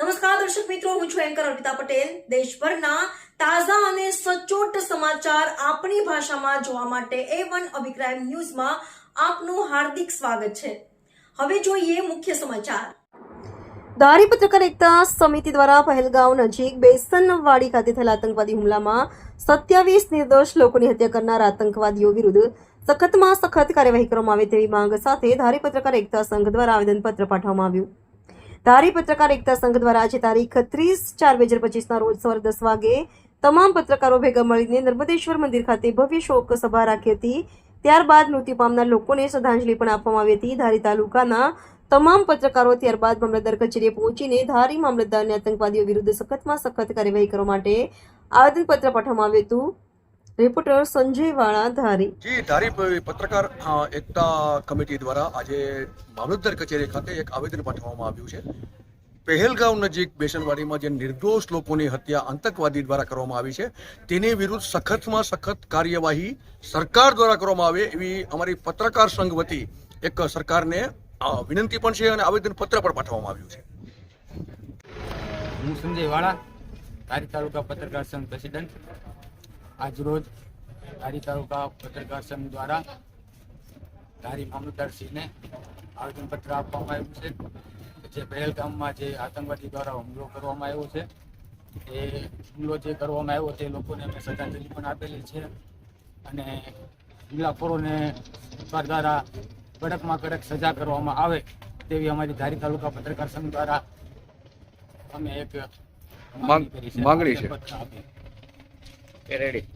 નમસ્કાર, દર્શક મિત્રો, હું છું એન્કર અર્પિતા પટેલ. દેશભરના તાજા અને સચોટ સમાચાર આપણી ભાષામાં જોવા માટે એ વન અભિપ્રાય ન્યૂઝમાં આપનું હાર્દિક સ્વાગત છે. હવે જોઈએ મુખ્ય સમાચાર. દારી પત્રકાર એકતા સમિતિ દ્વારા પહેલગાંવ નજીક બેસનવાડી ખાતે થયેલા આતંકવાદી હુમલામાં સત્યાવીસ નિર્દોષ લોકોની હત્યા કરનાર આતંકવાદીઓ વિરુદ્ધ સખતમાં સખત કાર્યવાહી કરવામાં આવે તેવી માંગ સાથે ધારી પત્રકાર એકતા સંઘ દ્વારા આવેદનપત્ર પાઠવવામાં આવ્યું. ધારી પત્રકાર એકતા સંઘ દ્વારા આજે તારીખ ત્રીસ ચાર બે હજાર પચીસના રોજ સવારે દસ વાગે તમામ પત્રકારો ભેગા મળીને નર્મદેશ્વર મંદિર ખાતે ભવ્ય શોક સભા રાખી હતી. ત્યારબાદ મૃત્યુ પામનાર લોકોને શ્રદ્ધાંજલિ પણ આપવામાં આવી હતી. ધારી તાલુકાના તમામ પત્રકારો ત્યારબાદ મામલતદાર કચેરીએ પહોંચીને ધારી મામલતદારને આતંકવાદીઓ વિરુદ્ધ સખતમાં સખત કાર્યવાહી કરવા માટે આવેદનપત્ર પાઠવવામાં આવ્યું હતું. રિપોર્ટર સંજય વાળા ધારી જી ધારી પત્રકાર એકતા કમિટી દ્વારા આજે મામલતદાર કચેરી ખાતે એક આવેદન પાઠવવામાં આવ્યું છે. પહેલગાંવ નજીક બેસનવાડીમાં જે નિર્દોષ લોકોની હત્યા આતંકવાદી દ્વારા કરવામાં આવી છે તેની વિરુદ્ધ સખતમાં સખત કાર્યવાહી સરકાર દ્વારા કરવામાં આવે એવી અમારી પત્રકાર સંઘ વતી એક સરકારને વિનંતી પણ છે અને આવેદન પત્ર પણ પાઠવવામાં આવ્યું છે. હું સંજય વાળા ધારી તાલુકા પત્રકાર સંઘ પ્રેસિડેન્ટ. આજરોજ ધારી તાલુકા પત્રકાર સંઘ દ્વારા ધારી મામલતદારશ્રીને આવેદનપત્ર આપવામાં આવ્યું છે જે પહેલગામમાં જે આતંકવાદી દ્વારા હુમલો કરવામાં આવ્યો છે એ હુમલો જે કરવામાં આવ્યો તે લોકોને અમે શ્રદ્ધાંજલિ પણ આપેલી છે અને હુમલાખોરોને સરકાર દ્વારા કડકમાં કડક સજા કરવામાં આવે તેવી અમારી ધારી તાલુકા પત્રકાર સંઘ દ્વારા અમે એક માંગણી કરી છે. માંગણી છે. આવેદનપત્ર આપી.